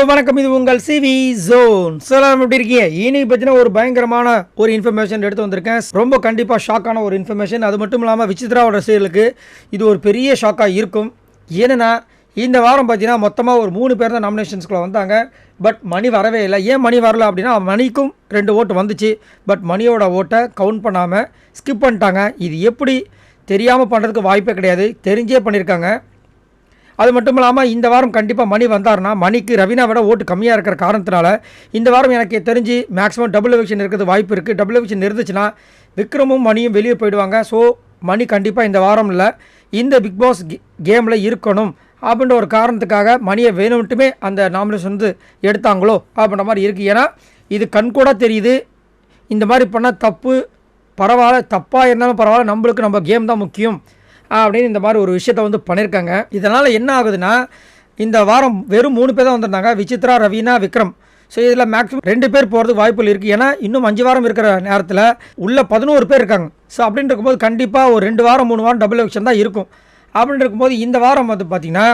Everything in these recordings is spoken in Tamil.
ஹலோ வணக்கம். இது உங்கள் சிவி ஜோன். சார் எப்படி இருக்கீங்க? இனி பற்றின ஒரு பயங்கரமான ஒரு இன்ஃபர்மேஷன் எடுத்து வந்திருக்கேன். ரொம்ப கண்டிப்பாக ஷாக்கான ஒரு இன்ஃபர்மேஷன் அது மட்டும் இல்லாமல் விசித்ராவோட ரசிகர்களுக்கு இது ஒரு பெரிய ஷாக்காக இருக்கும். ஏன்னா இந்த வாரம் பார்த்தீங்கன்னா மொத்தமாக ஒரு மூணு பேர் தான் நாமினேஷன்ஸ்குள்ளே வந்தாங்க. பட் மணி வரவே இல்லை. ஏன் மணி வரல அப்படின்னா மணிக்கும் ரெண்டு ஓட்டு வந்துச்சு. பட் மணியோட ஓட்டை கவுண்ட் பண்ணாமல் ஸ்கிப் பண்ணிட்டாங்க. இது எப்படி தெரியாமல் பண்ணுறதுக்கு வாய்ப்பே கிடையாது. தெரிஞ்சே பண்ணியிருக்காங்க அது மட்டும் இல்லாமல் இந்த வாரம் கண்டிப்பாக மணி வந்தார்னா மணிக்கு ரவீனா விட ஓட்டு கம்மியாக இருக்கிற காரணத்தினால இந்த வாரம் எனக்கு தெரிஞ்சு மேக்ஸிமம் டபுள் எவிக்ஷன் இருக்கிறது வாய்ப்பு இருக்குது டபுள் எவிக்ஷன் இருந்துச்சுன்னா விக்ரமும் மணியும் வெளியே போயிடுவாங்க. ஸோ மணி கண்டிப்பாக இந்த வாரம் இல்லை இந்த பிக் பாஸ் கேமில் இருக்கணும். அப்படின்ற ஒரு காரணத்துக்காக மணியை வேணும்ட்டுமே அந்த நாமினேஷன் வந்து எடுத்தாங்களோ அப்படின்ற மாதிரி இருக்குது ஏன்னா இது கண்கூட தெரியுது. இந்த மாதிரி பண்ணால் தப்பு பரவாயில்ல தப்பாக இருந்தாலும் பரவாயில்ல. நம்மளுக்கு நம்ம கேம் தான் முக்கியம். அப்படின்னு இந்த மாதிரி ஒரு விஷயத்த வந்து பண்ணியிருக்காங்க இதனால் என்ன ஆகுதுன்னா இந்த வாரம் வெறும் மூணு பேர் தான் வந்திருந்தாங்க. விசித்ரா ரவீனா விக்ரம். ஸோ இதில் மேக்ஸிமம் ரெண்டு பேர் போகிறதுக்கு வாய்ப்புகள் இருக்குது ஏன்னா இன்னும் அஞ்சு வாரம் இருக்கிற நேரத்தில் உள்ள பதினோரு பேர் இருக்காங்க. ஸோ அப்படின்னு இருக்கும்போது கண்டிப்பாக ஒரு ரெண்டு வாரம் மூணு வாரம் டபுள் எலெக்ஷன் தான் இருக்கும். அப்படின்னு இருக்கும்போது இந்த வாரம் வந்து பார்த்திங்கன்னா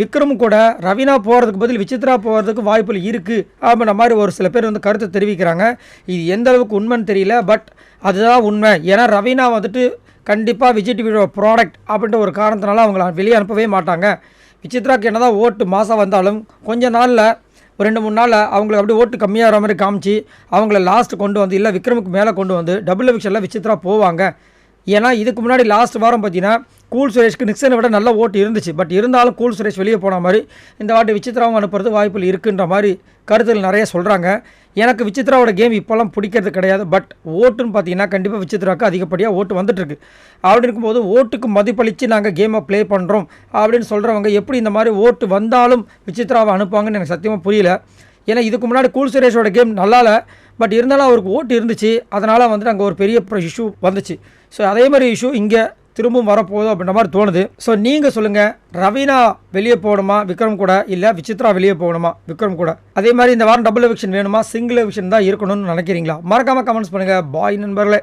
விக்ரம் கூட ரவீனா போகிறதுக்கு பதில் விசித்ரா போகிறதுக்கு வாய்ப்புகள் இருக்குது அப்படின்ற மாதிரி ஒரு சில பேர் வந்து கருத்தை தெரிவிக்கிறாங்க. இது எந்த அளவுக்கு உண்மைன்னு தெரியல பட் அதுதான் உண்மை. ஏன்னா ரவீனா வந்துட்டு கண்டிப்பாக விஜய் டிவியோட ப்ராடக்ட் அப்படின்ற ஒரு காரணத்தினால அவங்கள வெளியே அனுப்பவே மாட்டாங்க. விசித்ராக்கு என்ன தான் ஓட்டு மாதம் வந்தாலும் கொஞ்ச நாளில் ஒரு ரெண்டு மூணு நாளில் அவங்களுக்கு அப்படியே ஓட்டு கம்மியாகிற மாதிரி காமிச்சு அவங்கள லாஸ்ட் கொண்டு வந்து இல்லை விக்ரமுக்கு மேலே கொண்டு வந்து டபுள் எவிக்ஷனில் விசித்ரா போவாங்க. ஏன்னா இதுக்கு முன்னாடி லாஸ்ட் வாரம் பார்த்தீங்கன்னா கூல் சுரேஷ்க்கு நிக்சனை விட நல்ல ஓட்டு இருந்துச்சு. பட் இருந்தாலும் கூல் சுரேஷ் வெளியே போன மாதிரி இந்த வாட்டி விசித்ராவும் அனுப்புறது வாய்ப்புகள் இருக்குன்ற மாதிரி கருத்துகள் நிறைய சொல்கிறாங்க எனக்கு விசித்ராவோட கேம் இப்போல்லாம் பிடிக்கிறது கிடையாது. பட் ஓட்டுன்னு பார்த்தீங்கன்னா கண்டிப்பாக விசித்ராவுக்கு அதிகப்படியாக ஓட்டு வந்துட்டுருக்கு. அப்படி இருக்கும்போது ஓட்டுக்கு மதிப்பளித்து நாங்கள் கேமை ப்ளே பண்ணுறோம் அப்படின்னு சொல்கிறவங்க எப்படி இந்த மாதிரி ஓட்டு வந்தாலும் விசித்ராவை அனுப்புவாங்கன்னு எனக்கு சத்தியமாக புரியல. ஏன்னா இதுக்கு முன்னாடி கூல் சுரேஷோட கேம் நல்லால பட் இருந்தாலும் அவருக்கு ஓட்டு இருந்துச்சு. அதனால் வந்துட்டு அங்கே ஒரு பெரிய இஷ்யூ வந்துச்சு. ஸோ அதே மாதிரி இஷ்யூ இங்கே திரும்பவும் வரப்போகுது அப்படின்ற மாதிரி தோணுது. ஸோ நீங்கள் சொல்லுங்கள் ரவீனா வெளியே போகணுமா விக்ரம் கூட? இல்லை விசித்ரா வெளியே போகணுமா விக்ரம் கூட? அதே மாதிரி இந்த வாரம் டபுள் எவிக்ஷன் வேணுமா? சிங்கிள் எவிக்ஷன் தான் இருக்கணும்னு நினைக்கிறீங்களா? மறக்காமல் கமெண்ட்ஸ் பண்ணுங்கள் பாய் நண்பர்களே.